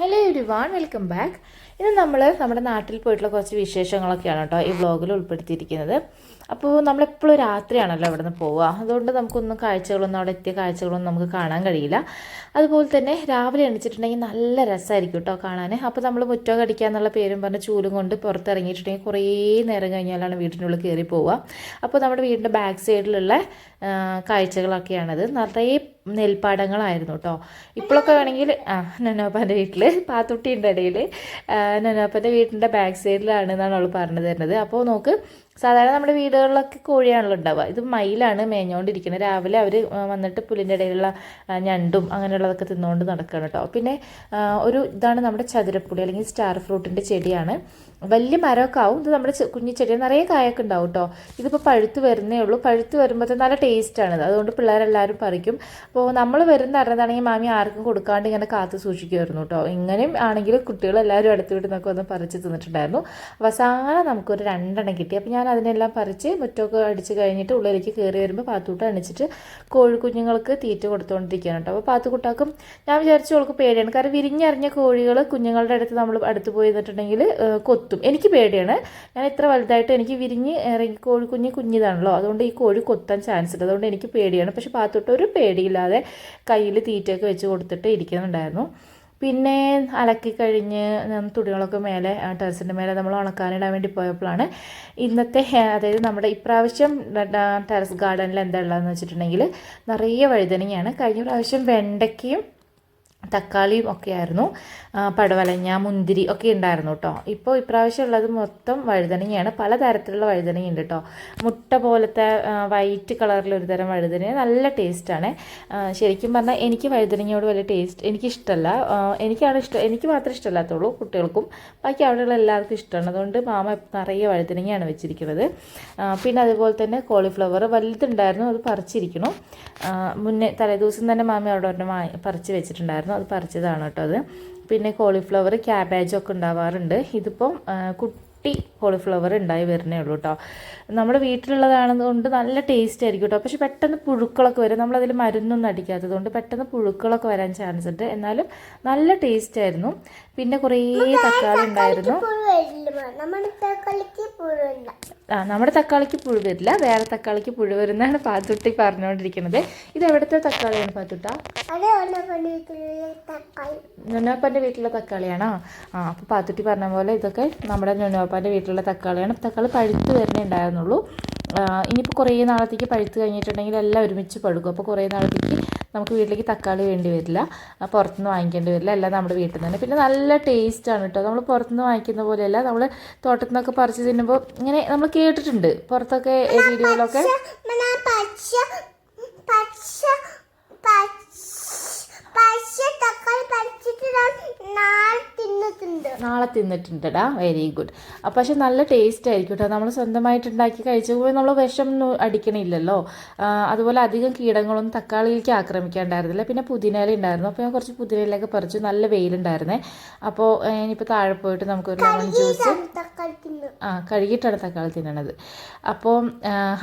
Hello everyone welcome back ഇന്ന് നമ്മൾ നമ്മുടെ നാട്ടിൽ പോയിട്ടുള്ള കുറച്ച് വിശേഷങ്ങളൊക്കെയാണ് കേട്ടോ ഈ വ്ലോഗിൽ ഉൾപ്പെടുത്തിയിരിക്കുന്നത്. അപ്പോൾ നമ്മളെപ്പോഴും രാത്രിയാണല്ലോ അവിടെ നിന്ന് പോവുക. അതുകൊണ്ട് നമുക്കൊന്നും കാഴ്ചകളൊന്നും അവിടെ എത്തിയ കാഴ്ചകളൊന്നും നമുക്ക് കാണാൻ കഴിയില്ല. അതുപോലെ തന്നെ രാവിലെ എണിച്ചിട്ടുണ്ടെങ്കിൽ നല്ല രസമായിരിക്കും കേട്ടോ കാണാൻ അപ്പോൾ നമ്മൾ മുറ്റം കടിക്കുക എന്നുള്ള പേരും പറഞ്ഞ് ചൂലും കൊണ്ട് പുറത്തിറങ്ങിയിട്ടുണ്ടെങ്കിൽ കുറേ നേരം കഴിഞ്ഞാലാണ് വീടിനുള്ളിൽ കയറി പോവുക. അപ്പോൾ നമ്മുടെ വീടിന്റെ ബാക്ക് സൈഡിലുള്ള കാഴ്ചകളൊക്കെയാണത്. നിറയെ നെൽപ്പാടങ്ങളായിരുന്നു കേട്ടോ ഇപ്പോഴൊക്കെ വേണമെങ്കിൽ നനോപ്പാന്റെ വീട്ടിൽ പാത്തുട്ടിന്റെ ഇടയിൽ നനോപ്പന്റെ വീട്ടിന്റെ ബാക്ക് സൈഡിലാണ് എന്നാണ് അവൾ പറഞ്ഞു തരുന്നത്. അപ്പോൾ നോക്ക് സാധാരണ നമ്മുടെ വീടുകളിലൊക്കെ കോഴിയാണല്ലോ ഉണ്ടാവുക. ഇത് മയിലാണ് മേഞ്ഞുകൊണ്ടിരിക്കുന്നത് രാവിലെ അവർ വന്നിട്ട് പുല്ലിന്റെ ഇടയിലുള്ള ഞണ്ടും അങ്ങനെയുള്ളതൊക്കെ തിന്നുകൊണ്ട് നടക്കുകയാണ് കേട്ടോ. പിന്നെ ഒരു ഇതാണ് നമ്മുടെ ചതുരപ്പുളി അല്ലെങ്കിൽ സ്റ്റാർ ഫ്രൂട്ടിന്റെ ചെടിയാണ്. വലിയ മരമൊക്കെ ആവും. ഇത് നമ്മുടെ കുഞ്ഞു ചെടി നിറയെ കായൊക്കെ ഉണ്ടാവും കേട്ടോ. ഇതിപ്പോൾ പഴുത്ത് വരുന്നേ ഉള്ളൂ. പഴുത്ത് വരുമ്പോഴത്തെ നല്ല ടേസ്റ്റാണ് അതുകൊണ്ട് പിള്ളേരെല്ലാവരും പറിക്കും. അപ്പോൾ നമ്മൾ വരുന്ന അറിഞ്ഞതാണെങ്കിൽ മാമി ആർക്കും കൊടുക്കാണ്ട് ഇങ്ങനെ കാത്ത് സൂക്ഷിക്കുമായിരുന്നു കേട്ടോ. ഇങ്ങനെയും ആണെങ്കിൽ കുട്ടികളെല്ലാവരും അടുത്ത് വീട്ടിൽ നിന്നൊക്കെ വന്ന് പറിച്ച് തിന്നിട്ടുണ്ടായിരുന്നു. അവസാനം നമുക്കൊരു രണ്ടെണ്ണം കിട്ടി. അപ്പോൾ ഞാൻ അതിനെല്ലാം പറിച്ച് മുറ്റമൊക്കെ അടിച്ച് കഴിഞ്ഞിട്ട് ഉള്ളിലേക്ക് കയറി വരുമ്പോൾ പാത്തൂട്ട് അണിച്ചിട്ട് കോഴിക്കുഞ്ഞുങ്ങൾക്ക് തീറ്റ കൊടുത്തുകൊണ്ടിരിക്കുകയാണ് കേട്ടോ. അപ്പോൾ പാത്തുക്കുട്ടാക്കും ഞാൻ വിചാരിച്ചു അവൾക്ക് പേടിയാണ്. കാരണം വിരിഞ്ഞറിഞ്ഞ കോഴികൾ കുഞ്ഞുങ്ങളുടെ അടുത്ത് നമ്മൾ അടുത്ത് പോയി നിന്നിട്ടുണ്ടെങ്കിൽ കൊത്തും. എനിക്ക് പേടിയാണ്. ഞാൻ ഇത്ര വലുതായിട്ട് എനിക്ക് വിരിഞ്ഞ് ഇറങ്ങി കോഴിക്കുഞ്ഞ് കുഞ്ഞിതാണല്ലോ. അതുകൊണ്ട് ഈ കോഴി കൊത്താൻ ചാൻസ് ഉണ്ട് അതുകൊണ്ട് എനിക്ക് പേടിയാണ്. പക്ഷേ പാത്തുട്ട ഒരു പേടിയില്ലാതെ കയ്യിൽ തീറ്റയൊക്കെ വെച്ച് കൊടുത്തിട്ട് ഇരിക്കുന്നുണ്ടായിരുന്നു. പിന്നെ അലക്കി കഴിഞ്ഞ് തുണികളൊക്കെ മേലെ ടെറസിന്റെ മേലെ നമ്മൾ ഉണക്കാനിടാൻ വേണ്ടി പോയപ്പോഴാണ് ഇന്നത്തെ അതായത് നമ്മുടെ ഇപ്രാവശ്യം ടെറസ് ഗാർഡനിൽ എന്താ ഉള്ളതെന്ന് വെച്ചിട്ടുണ്ടെങ്കിൽ നിറയെ വഴുതനങ്ങയാണ്. കഴിഞ്ഞ പ്രാവശ്യം വെണ്ടയ്ക്കയും തക്കാളിയും ഒക്കെ ആയിരുന്നു പടവലങ്ങ മുന്തിരി ഒക്കെ ഉണ്ടായിരുന്നു കേട്ടോ ഇപ്പോൾ ഇപ്രാവശ്യം ഉള്ളത് മൊത്തം വഴുതനങ്ങയാണ്. പലതരത്തിലുള്ള വഴുതനങ്ങ ഉണ്ട് കേട്ടോ മുട്ട പോലത്തെ വൈറ്റ് കളറിൽ ഒരു തരം വഴുതനങ്ങ നല്ല ടേസ്റ്റാണ് ശരിക്കും പറഞ്ഞാൽ എനിക്ക് വഴുതനങ്ങയോട് വലിയ ടേസ്റ്റ് എനിക്കിഷ്ടമല്ല എനിക്കാണ് ഇഷ്ടം. എനിക്ക് മാത്രം ഇഷ്ടമല്ലാത്തുള്ളൂ കുട്ടികൾക്കും. ബാക്കി അവിടെയുള്ള എല്ലാവർക്കും ഇഷ്ടമാണ്. അതുകൊണ്ട് മാമ നിറയെ വഴുതനങ്ങയാണ് വെച്ചിരിക്കുന്നത്. പിന്നെ അതുപോലെ തന്നെ കോളിഫ്ലവർ വലുതുണ്ടായിരുന്നു. അത് പറിച്ചിരിക്കണം മുന്നേ തലേദിവസം തന്നെ മാമ അവിടെ ഒരെണ്ണം പറിച്ച് വെച്ചിട്ടുണ്ടായിരുന്നു. അത് പറിച്ചതാണ് കേട്ടോ അത്. പിന്നെ കോളിഫ്ലവർ ക്യാബേജൊക്കെ ഉണ്ടാവാറുണ്ട്. ഇതിപ്പം കുട്ടി കോളിഫ്ലവർ ഉണ്ടായി വരുന്നേ ഉള്ളൂ കേട്ടോ. നമ്മുടെ വീട്ടിലുള്ളതാണെന്നുകൊണ്ട് നല്ല ടേസ്റ്റ് ആയിരിക്കും കേട്ടോ. പക്ഷെ പെട്ടെന്ന് പുഴുക്കളൊക്കെ വരും. നമ്മളതിൽ മരുന്നൊന്നും അടിക്കാത്തത് കൊണ്ട് പെട്ടെന്ന് പുഴുക്കളൊക്കെ വരാൻ ചാൻസ് ഉണ്ട്. എന്നാലും നല്ല ടേസ്റ്റ് ആയിരുന്നു. പിന്നെ കുറേ തക്കാളി ഉണ്ടായിരുന്നു. നമ്മുടെ തക്കാളിക്ക് പുഴുല്ല ആ നമ്മുടെ തക്കാളിക്ക് പുഴു വരില്ല വേറെ തക്കാളിക്ക് പുഴു വരുന്നതാണ് പാത്തുട്ടി പറഞ്ഞുകൊണ്ടിരിക്കുന്നത് ഇത് എവിടുത്തെ തക്കാളിയാണ് പാത്തുട്ട? നുനോപ്പാന്റെ വീട്ടിലെ തക്കാളിയാണോ? ആ അപ്പോൾ പാത്തുട്ടി പറഞ്ഞ പോലെ ഇതൊക്കെ നമ്മുടെ നുനോപ്പാന്റെ വീട്ടിലുള്ള തക്കാളിയാണ്. തക്കാളി പഴുത്ത് വരുന്നേ ഉണ്ടായിരുന്നുള്ളൂ. ഇനിയിപ്പോൾ കുറേ നാളത്തേക്ക് പഴുത്ത് കഴിഞ്ഞിട്ടുണ്ടെങ്കിൽ എല്ലാം ഒരുമിച്ച് പഴുക്കും. അപ്പോൾ കുറേ നാളത്തേക്ക് നമുക്ക് വീട്ടിലേക്ക് തക്കാളി വേണ്ടി വരില്ല. പുറത്തുനിന്ന് വാങ്ങിക്കേണ്ടി വരില്ല. എല്ലാം നമ്മുടെ വീട്ടിൽ നിന്ന് തന്നെ. പിന്നെ നല്ല ടേസ്റ്റാണ് കേട്ടോ നമ്മൾ പുറത്തുനിന്ന് വാങ്ങിക്കുന്ന പോലെയല്ല. നമ്മൾ തോട്ടത്തിൽ നിന്നൊക്കെ പറിച്ച് തിന്നുമ്പോൾ ഇങ്ങനെ നമ്മൾ കേട്ടിട്ടുണ്ട്. പുറത്തൊക്കെ വീഡിയോയിലൊക്കെ. പച്ച പച്ച പച്ച നാളെ തിന്നിട്ടുണ്ട്. നാളെ തിന്നിട്ടുണ്ടടാ. വെരി ഗുഡ് അപ്പം പക്ഷെ നല്ല ടേസ്റ്റ് ആയിരിക്കും കേട്ടോ നമ്മൾ സ്വന്തമായിട്ട് ഉണ്ടാക്കി കഴിച്ചപ്പോൾ നമ്മൾ വിഷം അടിക്കണില്ലല്ലോ. അതുപോലെ അധികം കീടങ്ങളൊന്നും തക്കാളിയിലേക്ക് ആക്രമിക്കാണ്ടായിരുന്നില്ല. പിന്നെ പുതിനയില ഉണ്ടായിരുന്നു. അപ്പോൾ ഞാൻ കുറച്ച് പുതിനയിലൊക്കെ പറിച്ചു. നല്ല വെയിലുണ്ടായിരുന്നേ. അപ്പോൾ ഇനിയിപ്പോൾ താഴെ പോയിട്ട് നമുക്ക് ഒരു ലെമൺ ജ്യൂസ് ആ കഴുകിയിട്ടാണ് തക്കാളി തിന്നണത്. അപ്പോൾ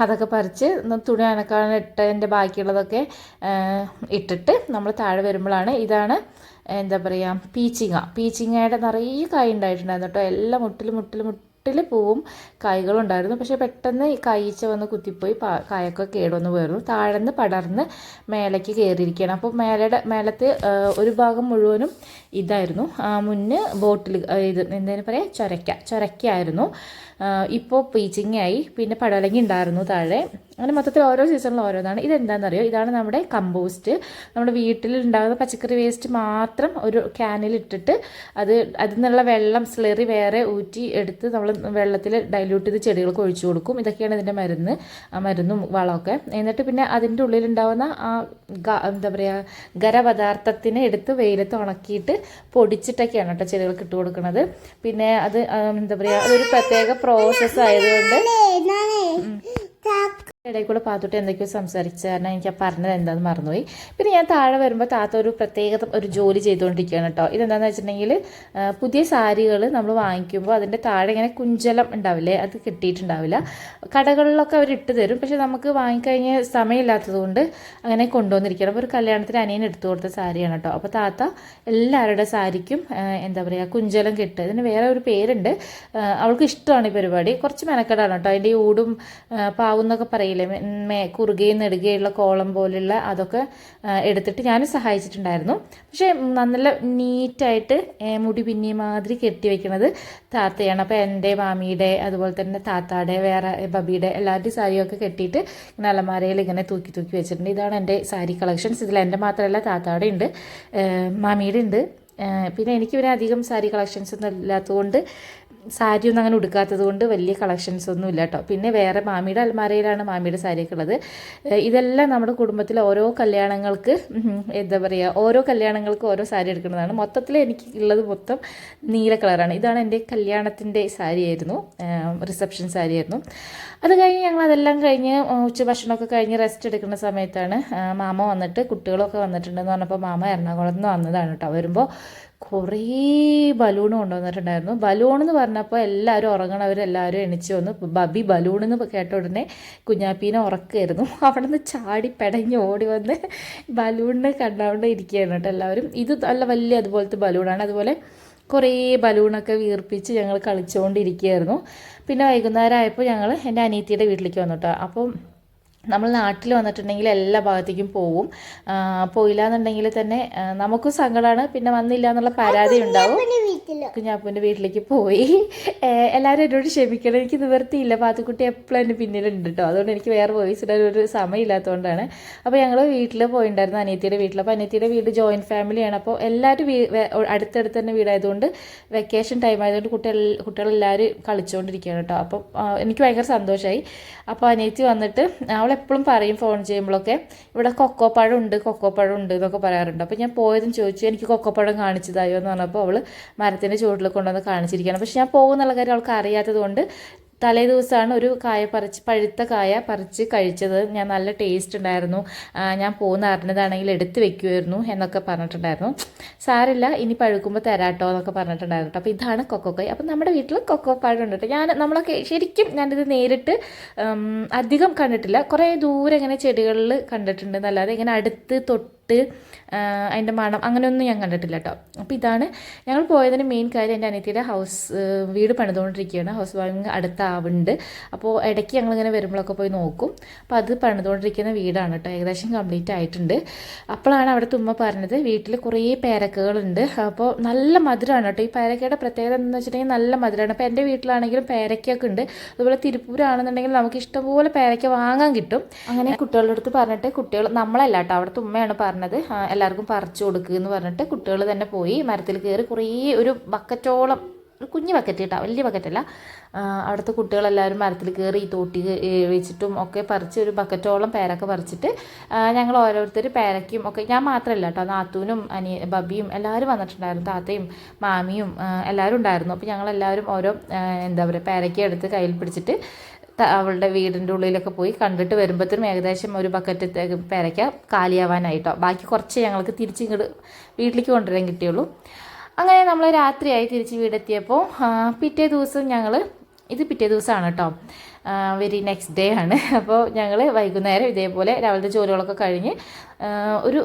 അതൊക്കെ പറിച്ച് തുണി അനക്കാൻ ഇട്ടതിന്റെ ബാക്കിയുള്ളതൊക്കെ ഇട്ടിട്ട് നമ്മൾ താഴെ വരുമ്പോഴാണ് ഇതാണ് എന്താ പറയുക പീച്ചിങ്ങ. പീച്ചിങ്ങയുടെ നിറയെ കായ് ഉണ്ടായിട്ടുണ്ടായിരുന്നു കേട്ടോ എല്ലാം മുട്ടിൽ മുട്ടിൽ മുട്ടിൽ പൂവും കായ്കളും ഉണ്ടായിരുന്നു. പക്ഷേ പെട്ടെന്ന് കായ്ച്ച വന്ന് കുത്തിപ്പോയി കായൊക്കെ കേടുവന്ന് പോയിരുന്നു. താഴെന്ന് പടർന്ന് മേലേക്ക് കയറിയിരിക്കുകയാണ് അപ്പോൾ മേലയുടെ മേലത്തെ ഒരു ഭാഗം മുഴുവനും ഇതായിരുന്നു. മുന്ന് ബോട്ടിൽ ഇത് എന്താ പറയുക ചൊരക്ക. ചൊരക്കയായിരുന്നു. ഇപ്പോൾ പീച്ചിങ്ങായി പിന്നെ പടവലങ്ങി ഉണ്ടായിരുന്നു താഴെ. അങ്ങനെ മൊത്തത്തിൽ ഓരോ സീസണിലും ഓരോന്നാണ്. ഇതെന്താണെന്നറിയോ ഇതാണ് നമ്മുടെ കമ്പോസ്റ്റ് നമ്മുടെ വീട്ടിൽ ഉണ്ടാകുന്ന പച്ചക്കറി വേസ്റ്റ് മാത്രം ഒരു ക്യാനിൽ ഇട്ടിട്ട് അത് അതിൽ നിന്നുള്ള വെള്ളം സ്ലെറി വേറെ ഊറ്റി എടുത്ത് നമ്മൾ വെള്ളത്തിൽ ഡൈല്യൂട്ട് ചെയ്ത് ചെടികൾക്ക് ഒഴിച്ചു കൊടുക്കും. ഇതൊക്കെയാണ് ഇതിന്റെ മരുന്ന്. ആ മരുന്നും വളമൊക്കെ. എന്നിട്ട് പിന്നെ അതിന്റെ ഉള്ളിലുണ്ടാവുന്ന ആ എന്താ പറയുക ഖരപദാർത്ഥത്തിനെ എടുത്ത് വെയിലത്ത് ഉണക്കിയിട്ട് പൊടിച്ചിട്ടൊക്കെയാണ് കേട്ടോ ചെടികൾക്ക് ഇട്ട് കൊടുക്കുന്നത് പിന്നെ അത് എന്താ പറയുക അതൊരു പ്രത്യേക പ്രോസസ്സ് ആയതുകൊണ്ട് ഇടയിൽ കൂടെ പാത്തോട്ട് എന്തൊക്കെയോ സംസാരിച്ച കാരണം എനിക്ക് ആ പറഞ്ഞത് എന്താണെന്ന് മറന്നുപോയി. പിന്നെ ഞാൻ താഴെ വരുമ്പോൾ താത്ത ഒരു പ്രത്യേക ഒരു ജോലി ചെയ്തുകൊണ്ടിരിക്കുകയാണ് കേട്ടോ ഇതെന്താണെന്ന് വെച്ചിട്ടുണ്ടെങ്കിൽ പുതിയ സാരികൾ നമ്മൾ വാങ്ങിക്കുമ്പോൾ അതിന്റെ താഴെ ഇങ്ങനെ കുഞ്ചലം ഉണ്ടാവില്ലേ? അത് കിട്ടിയിട്ടുണ്ടാവില്ല. കടകളിലൊക്കെ അവർ ഇട്ട് തരും. പക്ഷെ നമുക്ക് വാങ്ങിക്കഴിഞ്ഞ് സമയമില്ലാത്തതുകൊണ്ട് അങ്ങനെ കൊണ്ടുവന്നിരിക്കണം അപ്പോൾ ഒരു കല്യാണത്തിന് അനിയൻ എടുത്തു കൊടുത്ത സാരിയാണ് കേട്ടോ അപ്പോൾ താത്ത എല്ലാവരുടെ സാരിക്കും എന്താ പറയുക കുഞ്ചലം കിട്ടുക ഇതിന് വേറെ ഒരു പേരുണ്ട്. അവൾക്ക് ഇഷ്ടമാണ് ഈ പരിപാടി. കുറച്ച് മെനക്കെടാണ് കേട്ടോ അതിന്റെ ഊടും പാവുന്നൊക്കെ പാവും പറയില്ലേ മേ- കുറുകയും നെടുകയുള്ള കോളം പോലുള്ള അതൊക്കെ എടുത്തിട്ട് ഞാനും സഹായിച്ചിട്ടുണ്ടായിരുന്നു. പക്ഷേ നല്ല നീറ്റായിട്ട് മുടി പിന്നിയ മാതിരി കെട്ടി വെക്കുന്നത് താത്തയാണ്. അപ്പോൾ എന്റെ മാമിയുടെ അതുപോലെ തന്നെ താത്താടെ വേറെ ബബിയുടെ എല്ലാവരുടെയും സാരിയൊക്കെ കെട്ടിയിട്ട് ഇങ്ങനെ അലമാരയിൽ ഇങ്ങനെ തൂക്കി തൂക്കി വെച്ചിട്ടുണ്ട്. ഇതാണ് എന്റെ സാരി കളക്ഷൻസ്. ഇതിൽ എന്റെ മാത്രമല്ല താത്താടെ ഉണ്ട് മാമിയുടെ ഉണ്ട്. പിന്നെ എനിക്ക് പിന്നെ അധികം സാരി കളക്ഷൻസ് ഒന്നും ഇല്ലാത്തതുകൊണ്ട് സാരി ഒന്നും അങ്ങനെ ഉടുക്കാത്തത് കൊണ്ട് വലിയ കളക്ഷൻസ് ഒന്നും ഇല്ല കേട്ടോ പിന്നെ വേറെ മാമിയുടെ അൽമാരയിലാണ് മാമിയുടെ സാരിയൊക്കെ ഉള്ളത്. ഇതെല്ലാം നമ്മുടെ കുടുംബത്തിലെ ഓരോ കല്യാണങ്ങൾക്ക് എന്താ പറയുക ഓരോ കല്യാണങ്ങൾക്ക് ഓരോ സാരി എടുക്കുന്നതാണ്. മൊത്തത്തിൽ എനിക്ക് ഉള്ളത് മൊത്തം നീല കളറാണ്. ഇതാണ് എന്റെ കല്യാണത്തിന്റെ സാരിയായിരുന്നു. റിസപ്ഷൻ സാരിയായിരുന്നു. അത് കഴിഞ്ഞ് ഞങ്ങൾ അതെല്ലാം കഴിഞ്ഞ് ഉച്ചഭക്ഷണമൊക്കെ കഴിഞ്ഞ് റെസ്റ്റ് എടുക്കുന്ന സമയത്താണ് മാമ വന്നിട്ട് കുട്ടികളൊക്കെ വന്നിട്ടുണ്ടെന്ന് പറഞ്ഞപ്പോൾ മാമ എറണാകുളത്ത് നിന്ന് വന്നതാണ് കേട്ടോ വരുമ്പോൾ കുറേ ബലൂൺ കൊണ്ടുവന്നിട്ടുണ്ടായിരുന്നു. ബലൂൺ എന്ന് പറഞ്ഞപ്പോൾ എല്ലാവരും ഉറങ്ങണവരെല്ലാവരും എണിച്ച് വന്നു. ബബി ബലൂൺ എന്ന് കേട്ട ഉടനെ കുഞ്ഞാപ്പീനെ ഉറക്കായിരുന്നു. അവിടെ നിന്ന് ചാടി പെടഞ്ഞ് ഓടി വന്ന് ബലൂണിനെ കണ്ടുകൊണ്ട് ഇരിക്കുകയാണ് കേട്ടോ എല്ലാവരും. ഇത് നല്ല വലിയ അതുപോലത്തെ ബലൂണാണ് അതുപോലെ കുറേ ബലൂണൊക്കെ വീർപ്പിച്ച് ഞങ്ങൾ കളിച്ചുകൊണ്ടിരിക്കുകയായിരുന്നു. പിന്നെ വൈകുന്നേരം ആയപ്പോൾ ഞങ്ങൾ എന്റെ അനിയത്തിയുടെ വീട്ടിലേക്ക് വന്നു കേട്ടോ. അപ്പം നമ്മൾ നാട്ടിൽ വന്നിട്ടുണ്ടെങ്കിൽ എല്ലാ ഭാഗത്തേക്കും പോവും. പോയില്ല എന്നുണ്ടെങ്കിൽ തന്നെ നമുക്കും സങ്കടമാണ് പിന്നെ വന്നില്ല എന്നുള്ള പരാതി ഉണ്ടാവും. കുഞ്ഞാപ്പൂന്റെ വീട്ടിലേക്ക് പോയി. എല്ലാവരും എന്നോട് ക്ഷമിക്കണം. എനിക്ക് നിവർത്തിയില്ല പാത്തുക്കുട്ടി എപ്പോഴും എന്റെ പിന്നിലുണ്ട് കേട്ടോ അതുകൊണ്ട് എനിക്ക് വേറെ വോയിസ് ഇടാൻ ഒരു സമയമില്ലാത്തതുകൊണ്ടാണ്. അപ്പോൾ ഞങ്ങൾ വീട്ടിൽ പോയിണ്ടായിരുന്നു അനിയത്തിയുടെ വീട്ടിൽ അപ്പോൾ അനിയത്തിയുടെ വീട് ജോയിന്റ് ഫാമിലിയാണ് അപ്പോൾ എല്ലാവരും വീ അടുത്തടുത്ത് തന്നെ വീടായതുകൊണ്ട് വെക്കേഷൻ ടൈം ആയതുകൊണ്ട് കുട്ടികൾ കുട്ടികളെല്ലാവരും കളിച്ചുകൊണ്ടിരിക്കുകയാണ് കേട്ടോ അപ്പം എനിക്ക് ഭയങ്കര സന്തോഷമായി അപ്പോൾ അനിയത്തി വന്നിട്ട് എപ്പോഴും പറയും ഫോൺ ചെയ്യുമ്പോഴൊക്കെ ഇവിടെ കൊക്കോപ്പഴം ഉണ്ട് കൊക്കോപ്പഴം ഉണ്ട് എന്നൊക്കെ പറയാറുണ്ട്. അപ്പോൾ ഞാൻ പോയതും ചോദിച്ചു എനിക്ക് കൊക്കോപ്പഴം കാണിച്ചതായോ? എന്ന് പറഞ്ഞപ്പോൾ അവൾ മരത്തിന്റെ ചുവട്ടിൽ കൊണ്ടുവന്ന് കാണിച്ചിരിക്കുകയാണ്. പക്ഷെ ഞാൻ പോകുന്നുള്ള കാര്യം അവൾക്ക് അറിയാത്തത് കൊണ്ട് തലേ ദിവസമാണ് ഒരു കായ പറിച്ച് പഴുത്ത കായ പറിച്ച് കഴിച്ചത്. ഞാൻ നല്ല ടേസ്റ്റ് ഉണ്ടായിരുന്നു. ഞാൻ പോകുന്ന അറിഞ്ഞതാണെങ്കിൽ എടുത്ത് വെക്കുമായിരുന്നു എന്നൊക്കെ പറഞ്ഞിട്ടുണ്ടായിരുന്നു. സാരില്ല ഇനി പഴുക്കുമ്പോൾ തരാട്ടോ എന്നൊക്കെ പറഞ്ഞിട്ടുണ്ടായിരുന്നു അപ്പോൾ ഇതാണ് കൊക്കോക്കായ് അപ്പം നമ്മുടെ വീട്ടിൽ കൊക്കോ പഴം ഉണ്ട് ഞാൻ നമ്മളൊക്കെ ശരിക്കും ഞാനിത് നേരിട്ട് അധികം കണ്ടിട്ടില്ല. കുറേ ദൂരെ ഇങ്ങനെ ചെടികളിൽ കണ്ടിട്ടുണ്ട്. എന്നല്ലാതെ ഇങ്ങനെ അടുത്ത് തൊട്ട് ആ, അതിന്റെ മണം അങ്ങനെയൊന്നും ഞാൻ കണ്ടിട്ടില്ല കേട്ടോ അപ്പോൾ ഇതാണ് ഞങ്ങൾ പോയതിന് മെയിൻ കാര്യം എന്റെ അനിയത്തിയുടെ ഹൗസ് വീട് പണിതുകൊണ്ടിരിക്കുകയാണ്. ഹൗസ് വാമിങ് അടുത്താവുന്നുണ്ട് അപ്പോൾ ഇടയ്ക്ക് ഞങ്ങളിങ്ങനെ വരുമ്പോഴൊക്കെ പോയി നോക്കും. അപ്പോൾ അത് പണിതുകൊണ്ടിരിക്കുന്ന വീടാണ് കേട്ടോ ഏകദേശം കംപ്ലീറ്റ് ആയിട്ടുണ്ട്. അപ്പോഴാണ് അവിടെ തുമ്മ പറഞ്ഞത് വീട്ടിൽ കുറേ പേരക്കകളുണ്ട്. അപ്പോൾ നല്ല മധുരമാണ് കേട്ടോ ഈ പേരക്കയുടെ പ്രത്യേകത എന്താണെന്ന് വെച്ചിട്ടുണ്ടെങ്കിൽ നല്ല മധുരമാണ് അപ്പോൾ എന്റെ വീട്ടിലാണെങ്കിലും പേരക്കയൊക്കെ ഉണ്ട്. അതുപോലെ തിരുപ്പൂരാണെന്നുണ്ടെങ്കിൽ നമുക്ക് ഇഷ്ടംപോലെ പേരക്ക വാങ്ങാൻ കിട്ടും. അങ്ങനെ കുട്ടികളുടെ അടുത്ത് പറഞ്ഞിട്ട് കുട്ടികൾ നമ്മളല്ല കേട്ടോ അവിടുത്തെ ഉമ്മയാണ് പറഞ്ഞത് ആ, എല്ലാവർക്കും പറിച്ചു കൊടുക്കുക എന്ന് പറഞ്ഞിട്ട് കുട്ടികൾ തന്നെ പോയി മരത്തിൽ കയറി കുറേ ഒരു ബക്കറ്റോളം ഒരു കുഞ്ഞു ബക്കറ്റ് കേട്ടോ വലിയ ബക്കറ്റല്ല. അവിടുത്തെ കുട്ടികളെല്ലാവരും മരത്തിൽ കയറി ഈ തോട്ടി വെച്ചിട്ടും ഒക്കെ പറിച്ച് ഒരു ബക്കറ്റോളം പേരൊക്കെ പറിച്ചിട്ട് ഞങ്ങൾ ഓരോരുത്തർ പേരയ്ക്കും ഒക്കെ ഞാൻ മാത്രമല്ല കേട്ടോ നാത്തൂനും അനിയ ബബിയും എല്ലാവരും വന്നിട്ടുണ്ടായിരുന്നു താത്തയും മാമിയും എല്ലാവരും ഉണ്ടായിരുന്നു. അപ്പോൾ ഞങ്ങളെല്ലാവരും ഓരോ എന്താ പറയുക പേരയ്ക്ക എടുത്ത് കയ്യിൽ പിടിച്ചിട്ട് അവളുടെ വീടിന്റെ ഉള്ളിലൊക്കെ പോയി കണ്ടിട്ട് വരുമ്പോഴത്തേനും ഏകദേശം ഒരു ബക്കറ്റ് പേരയ്ക്ക കാലിയാവാനായിട്ടോ. ബാക്കി കുറച്ച് ഞങ്ങൾക്ക് തിരിച്ച് ഇങ്ങോട്ട് വീട്ടിലേക്ക് കൊണ്ടുവരാൻ കിട്ടിയുള്ളൂ. അങ്ങനെ നമ്മൾ രാത്രിയായി തിരിച്ച് വീടെത്തിയപ്പോൾ പിറ്റേ ദിവസം ഞങ്ങൾ ഇത് പിറ്റേ ദിവസമാണ് കേട്ടോ വെരി നെക്സ്റ്റ് ഡേ ആണ്. അപ്പോൾ ഞങ്ങൾ വൈകുന്നേരം ഇതേപോലെ രാവിലത്തെ ജോലികളൊക്കെ കഴിഞ്ഞ് ഒരു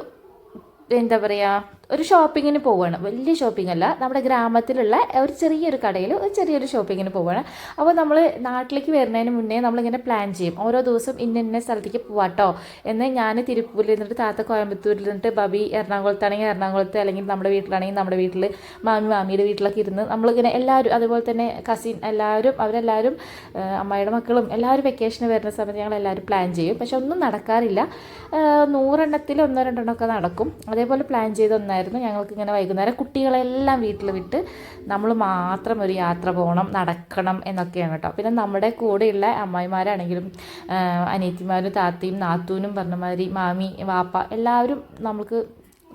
എന്താ പറയുക ഒരു ഷോപ്പിങ്ങിന് പോവുകയാണ് വലിയ ഷോപ്പിംഗ് അല്ല നമ്മുടെ ഗ്രാമത്തിലുള്ള ഒരു ചെറിയൊരു കടയിൽ ഒരു ചെറിയൊരു ഷോപ്പിങ്ങിന് പോവുകയാണ് അപ്പോൾ നമ്മൾ നാട്ടിലേക്ക് വരുന്നതിന് മുന്നേ നമ്മളിങ്ങനെ പ്ലാൻ ചെയ്യും. ഓരോ ദിവസം ഇന്ന ഇന്ന സ്ഥലത്തേക്ക് പോവാട്ടോ എന്ന് ഞാൻ തിരുപ്പൂരിൽ നിന്നിട്ട് താത്ത കോയമ്പത്തൂരിൽ നിന്നിട്ട് ബബി എറണാകുളത്താണെങ്കിൽ എറണാകുളത്ത് അല്ലെങ്കിൽ നമ്മുടെ വീട്ടിലാണെങ്കിൽ നമ്മുടെ വീട്ടിൽ മാമി മാമിയുടെ വീട്ടിലൊക്കെ ഇരുന്ന് നമ്മളിങ്ങനെ എല്ലാവരും അതുപോലെ തന്നെ കസിൻ എല്ലാവരും അവരെല്ലാവരും അമ്മയുടെ മക്കളും എല്ലാവരും വെക്കേഷന് വരുന്ന സമയത്ത് ഞങ്ങൾ എല്ലാവരും പ്ലാൻ ചെയ്യും. പക്ഷെ ഒന്നും നടക്കാറില്ല. നൂറെണ്ണത്തിൽ ഒന്നോ രണ്ടെണ്ണമൊക്കെ നടക്കും. അതേപോലെ പ്ലാൻ ചെയ്ത് ഒന്നായിരുന്നു ഞങ്ങൾക്ക് ഇങ്ങനെ വൈകുന്നേരം കുട്ടികളെല്ലാം വീട്ടിൽ വിട്ട് നമ്മൾ മാത്രം ഒരു യാത്ര പോകണം നടക്കണം എന്നൊക്കെയാണ് കേട്ടോ. പിന്നെ നമ്മുടെ കൂടെയുള്ള അമ്മായിമാരാണെങ്കിലും അനിയത്തിമാരും താത്തയും നാത്തൂനും പറഞ്ഞമാതിരി മാമി വാപ്പ എല്ലാവരും നമുക്ക്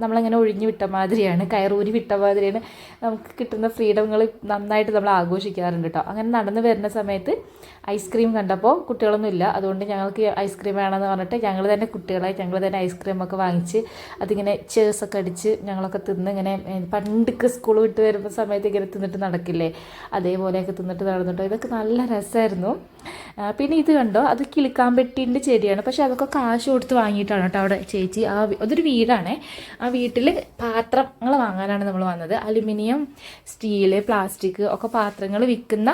നമ്മളങ്ങനെ ഒഴിഞ്ഞു വിട്ട മാതിരിയാണ് കയറൂരി വിട്ട മാതിരിയാണ്. നമുക്ക് കിട്ടുന്ന ഫ്രീഡങ്ങൾ നന്നായിട്ട് നമ്മൾ ആഘോഷിക്കാറുണ്ട് കേട്ടോ അങ്ങനെ നടന്നു വരുന്ന സമയത്ത് ഐസ്ക്രീം കണ്ടപ്പോൾ കുട്ടികളൊന്നും ഇല്ല. അതുകൊണ്ട് ഞങ്ങൾക്ക് ഐസ്ക്രീം വേണമെന്ന് പറഞ്ഞിട്ട് ഞങ്ങൾ തന്നെ കുട്ടികളെ ഞങ്ങൾ തന്നെ ഐസ്ക്രീം ഒക്കെ വാങ്ങിച്ച് അതിങ്ങനെ ചേഴ്സൊക്കെ അടിച്ച് ഞങ്ങളൊക്കെ തിന്ന് ഇങ്ങനെ പണ്ടൊക്കെ സ്കൂൾ വിട്ട് വരുമ്പോൾ സമയത്ത് ഇങ്ങനെ തിന്നിട്ട് നടക്കില്ലേ? അതേപോലെയൊക്കെ തിന്നിട്ട് നടന്നിട്ടോ. ഇതൊക്കെ നല്ല രസമായിരുന്നു പിന്നെ ഇത് കണ്ടോ? അത് കിളിക്കാമ്പെട്ടിന്റെ ചെടിയാണ്. പക്ഷെ അതൊക്കെ കാശ് കൊടുത്ത് വാങ്ങിയിട്ടാണ് കേട്ടോ അവിടെ ചേച്ചി. ആ അതൊരു വീടാണേ. വീട്ടിൽ പാത്രങ്ങൾ വാങ്ങാനാണ് നമ്മൾ വന്നത്. അലുമിനിയം സ്റ്റീൽ പ്ലാസ്റ്റിക് ഒക്കെ പാത്രങ്ങൾ വിൽക്കുന്ന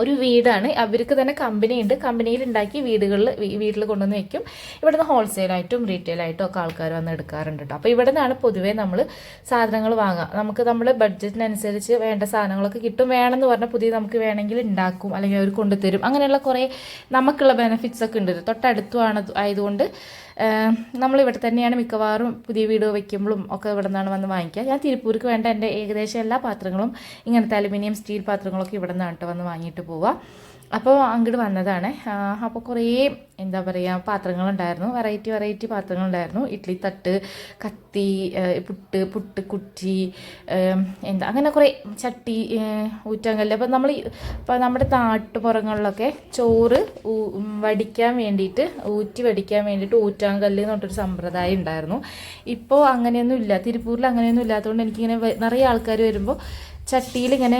ഒരു വീടാണ്. അവർക്ക് തന്നെ കമ്പനി ഉണ്ട്. കമ്പനിയിൽ ഉണ്ടാക്കി വീടുകളിൽ വീട്ടിൽ കൊണ്ടുവന്ന് വെക്കും. നിന്ന് ഹോൾസെയിലായിട്ടും റീറ്റെയിലായിട്ടും ഒക്കെ ആൾക്കാർ വന്ന് എടുക്കാറുണ്ട് കേട്ടോ അപ്പോൾ ഇവിടെ നിന്നാണ് പൊതുവേ നമ്മൾ സാധനങ്ങൾ വാങ്ങുക നമുക്ക് നമ്മൾ ബഡ്ജറ്റിനനുസരിച്ച് വേണ്ട സാധനങ്ങളൊക്കെ കിട്ടും. വേണമെന്ന് പറഞ്ഞാൽ പുതിയ നമുക്ക് വേണമെങ്കിൽ ഉണ്ടാക്കും അല്ലെങ്കിൽ അവർ കൊണ്ടുതരും. അങ്ങനെയുള്ള കുറേ നമുക്കുള്ള ബെനിഫിറ്റ്സ് ഒക്കെ ഉണ്ട്. തൊട്ടടുത്തുമാണ് ആയതുകൊണ്ട് നമ്മൾ ഇവിടെ തന്നെയാണ് മിക്കവാറും പുതിയ വീട് വയ്ക്കുമ്പോഴും ഒക്കെ ഇവിടെ നിന്നാണ് വന്ന് വാങ്ങിക്കുക. ഞാൻ തിരുപ്പൂർക്ക് വേണ്ട എന്റെ ഏകദേശം എല്ലാ പാത്രങ്ങളും ഇങ്ങനത്തെ അലുമിനിയം സ്റ്റീൽ പാത്രങ്ങളൊക്കെ ഇവിടെ നിന്നാണ് വന്ന് വാങ്ങിയിട്ട് പോവുക. അപ്പോൾ അങ്ങോട്ട് വന്നതാണ്. അപ്പോൾ കുറേ എന്താ പറയുക പാത്രങ്ങളുണ്ടായിരുന്നു. വെറൈറ്റി വെറൈറ്റി പാത്രങ്ങളുണ്ടായിരുന്നു. ഇഡ്ഡലി തട്ട് കത്തി പുട്ട് പുട്ട് കുറ്റി എന്താ അങ്ങനെ കുറേ ചട്ടി ഊറ്റാങ്കല്ല്. അപ്പോൾ നമ്മൾ ഇപ്പോൾ നമ്മുടെ നാട്ടുപുറങ്ങളിലൊക്കെ ചോറ് വടിക്കാൻ വേണ്ടിയിട്ട് ഊറ്റി വടിക്കാൻ വേണ്ടിയിട്ട് ഊറ്റാങ്കല്ല് എന്ന് പറഞ്ഞിട്ടൊരു സമ്പ്രദായം ഉണ്ടായിരുന്നു. ഇപ്പോൾ അങ്ങനെയൊന്നും ഇല്ല. തിരുപ്പൂരിൽ അങ്ങനെയൊന്നും ഇല്ലാത്തതുകൊണ്ട് എനിക്കിങ്ങനെ നിറയെ ആൾക്കാർ വരുമ്പോൾ ചട്ടിയിൽ ഇങ്ങനെ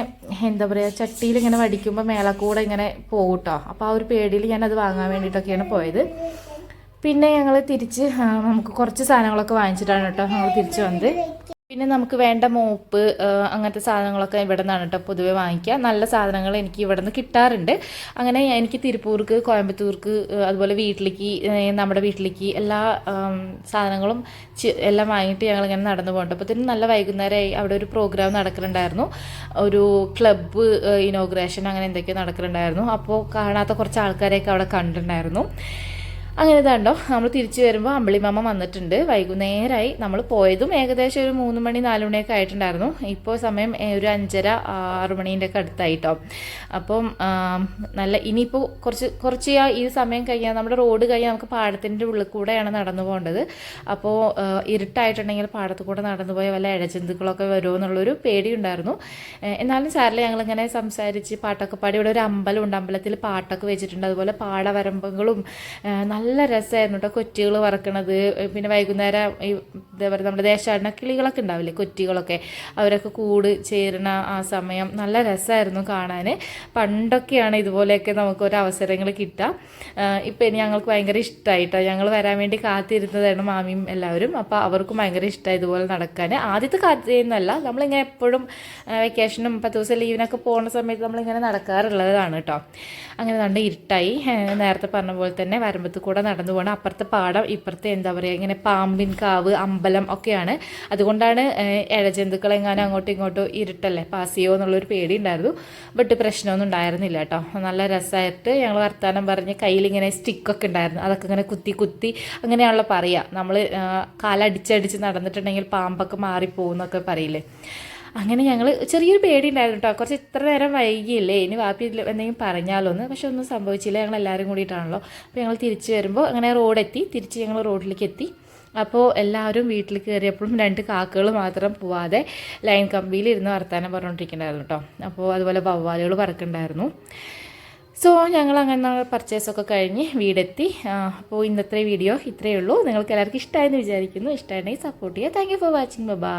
എന്താ പറയുക ചട്ടിയിൽ ഇങ്ങനെ വടിക്കുമ്പോൾ മേളക്കൂടെ ഇങ്ങനെ പോകും കേട്ടോ അപ്പോൾ ആ ഒരു പേടിയിൽ അത് വാങ്ങാൻ വേണ്ടിയിട്ടൊക്കെയാണ് പോയത്. പിന്നെ ഞങ്ങൾ തിരിച്ച് നമുക്ക് കുറച്ച് സാധനങ്ങളൊക്കെ വാങ്ങിച്ചിട്ടാണ് കേട്ടോ ഞങ്ങൾ തിരിച്ച് വന്നത്. പിന്നെ നമുക്ക് വേണ്ട മോപ്പ് അങ്ങനത്തെ സാധനങ്ങളൊക്കെ ഇവിടെ നിന്നാണ് കേട്ടോ പൊതുവെ വാങ്ങിക്കുക നല്ല സാധനങ്ങൾ എനിക്ക് ഇവിടെ നിന്ന് കിട്ടാറുണ്ട്. അങ്ങനെ എനിക്ക് തിരുപ്പൂർക്ക് കോയമ്പത്തൂർക്ക് അതുപോലെ വീട്ടിലേക്ക് നമ്മുടെ വീട്ടിലേക്ക് എല്ലാ സാധനങ്ങളും എല്ലാം വാങ്ങിയിട്ട് ഞങ്ങളിങ്ങനെ നടന്നു പോകണ്ട. അപ്പോൾ തന്നെ നല്ല വൈകുന്നേരമായി അവിടെ ഒരു പ്രോഗ്രാം നടക്കുന്നുണ്ടായിരുന്നു ഒരു ക്ലബ്ബ് ഇനോഗ്രേഷൻ അങ്ങനെ എന്തൊക്കെയോ നടക്കുന്നുണ്ടായിരുന്നു അപ്പോൾ കാണാത്ത കുറച്ച് ആൾക്കാരെയൊക്കെ അവിടെ കണ്ടിട്ടുണ്ടായിരുന്നു. അങ്ങനെ ഇതാണ്ടോ നമ്മൾ തിരിച്ചു വരുമ്പോൾ അമ്പിളിമാമ വന്നിട്ടുണ്ട്. വൈകുന്നേരമായി നമ്മൾ പോയതും ഏകദേശം ഒരു മൂന്ന് മണി നാല് മണിയൊക്കെ ആയിട്ടുണ്ടായിരുന്നു. ഇപ്പോൾ സമയം ഒരു അഞ്ചര ആറ് മണീന്റെ ഒക്കെ അടുത്തായിട്ടോ. അപ്പം നല്ല ഇനിയിപ്പോൾ കുറച്ച് കുറച്ച് ഈ സമയം കഴിഞ്ഞാൽ നമ്മുടെ റോഡ് കഴിഞ്ഞാൽ നമുക്ക് പാടത്തിന്റെ ഉള്ളിൽ കൂടെയാണ് നടന്നു പോകേണ്ടത്. അപ്പോൾ ഇരുട്ടായിട്ടുണ്ടെങ്കിൽ പാടത്ത് കൂടെ നടന്നു പോയ വല്ല ഇഴജന്തുക്കളൊക്കെ വരുമോ എന്നുള്ളൊരു പേടിയുണ്ടായിരുന്നു എന്നാലും സാറിൽ ഞങ്ങളിങ്ങനെ സംസാരിച്ച് പാട്ടൊക്കെ പാടി ഇവിടെ ഒരു അമ്പലമുണ്ട്. അമ്പലത്തിൽ പാട്ടൊക്കെ വെച്ചിട്ടുണ്ട്. അതുപോലെ പാടവരമ്പങ്ങളും ഏ, നല്ല രസമായിരുന്നു കേട്ടോ കൊറ്റികൾ വറക്കണത്. പിന്നെ വൈകുന്നേരം ഈ എന്താ പറയുക നമ്മുടെ ദേശാടന കിളികളൊക്കെ ഉണ്ടാവില്ലേ? കൊറ്റികളൊക്കെ. അവരൊക്കെ കൂട് ചേരുന്ന ആ സമയം നല്ല രസമായിരുന്നു കാണാൻ പണ്ടൊക്കെയാണ് ഇതുപോലെയൊക്കെ നമുക്ക് ഒരു അവസരങ്ങൾ കിട്ടുക ഇപ്പം ഇനി ഞങ്ങൾക്ക് ഭയങ്കര ഇഷ്ടമായിട്ടോ ഞങ്ങൾ വരാൻ വേണ്ടി കാത്തിരുന്നതാണ് മാമിയും എല്ലാവരും. അപ്പോൾ അവർക്കും ഭയങ്കര ഇഷ്ടമായി ഇതുപോലെ നടക്കാൻ ആദ്യത്തെ കാത്തിരുന്നല്ല നമ്മളിങ്ങനെ എപ്പോഴും വെക്കേഷനും പത്ത് ദിവസം ലീവിനൊക്കെ പോകുന്ന സമയത്ത് നമ്മളിങ്ങനെ നടക്കാറുള്ളതാണ് കേട്ടോ അങ്ങനെ നല്ല ഇരുട്ടായി. നേരത്തെ പറഞ്ഞ പോലെ തന്നെ വരമ്പത്ത് കൂടെ നടന്നു പോകണം അപ്പുറത്തെ പാടം ഇപ്പുറത്തെ എന്താ പറയുക ഇങ്ങനെ പാമ്പിൻ കാവ് അമ്പലം ഒക്കെയാണ്. അതുകൊണ്ടാണ് എങ്ങാനും അങ്ങോട്ടും ഇങ്ങോട്ടും ഇരുട്ടല്ലേ? പാസ് ചെയ്യുമോ എന്നുള്ളൊരു പേടി ഉണ്ടായിരുന്നു ബട്ട് പ്രശ്നമൊന്നും ഉണ്ടായിരുന്നില്ല കേട്ടോ. നല്ല രസമായിട്ട് ഞങ്ങൾ വർത്തമാനം പറഞ്ഞ് കയ്യിലിങ്ങനെ സ്റ്റിക്കൊക്കെ ഉണ്ടായിരുന്നു. അതൊക്കെ ഇങ്ങനെ കുത്തി കുത്തി അങ്ങനെയാണല്ലോ പറയുക നമ്മൾ കാലടിച്ചടിച്ച് നടന്നിട്ടുണ്ടെങ്കിൽ പാമ്പൊക്കെ മാറിപ്പോകുന്നൊക്കെ പറയില്ലേ? അങ്ങനെ ഞങ്ങൾ ചെറിയൊരു പേടി ഉണ്ടായിരുന്നു കേട്ടോ കുറച്ച് ഇത്ര നേരം വൈകിയില്ലേ ഇനി വാപ്പി എന്തെങ്കിലും പറഞ്ഞാലോ എന്ന് പക്ഷെ ഒന്നും സംഭവിച്ചില്ല. ഞങ്ങൾ എല്ലാവരും കൂടിയിട്ടാണല്ലോ. അപ്പോൾ ഞങ്ങൾ തിരിച്ച് വരുമ്പോൾ അങ്ങനെ റോഡെത്തി. തിരിച്ച് ഞങ്ങൾ റോഡിലേക്ക് എത്തി അപ്പോൾ എല്ലാവരും വീട്ടിൽ കയറിയപ്പോഴും രണ്ട് കാക്കകൾ മാത്രം പോവാതെ ലൈൻ കമ്പിയിൽ ഇരുന്ന് വർത്തമാനം പറഞ്ഞുകൊണ്ടിരിക്കുന്നുണ്ടായിരുന്നു കേട്ടോ അപ്പോൾ അതുപോലെ വവ്വാലുകൾ പറക്കുന്നുണ്ടായിരുന്നു സോ ഞങ്ങൾ അങ്ങനെ പർച്ചേസൊക്കെ കഴിഞ്ഞ് വീടെത്തി. അപ്പോൾ ഇന്നത്തെ വീഡിയോ ഇത്രയേ ഉള്ളൂ. നിങ്ങൾക്ക് എല്ലാവർക്കും ഇഷ്ടമായെന്ന് വിചാരിക്കുന്നു. ഇഷ്ടമായിട്ടുണ്ടെങ്കിൽ സപ്പോർട്ട് ചെയ്യുക thank you for watching bye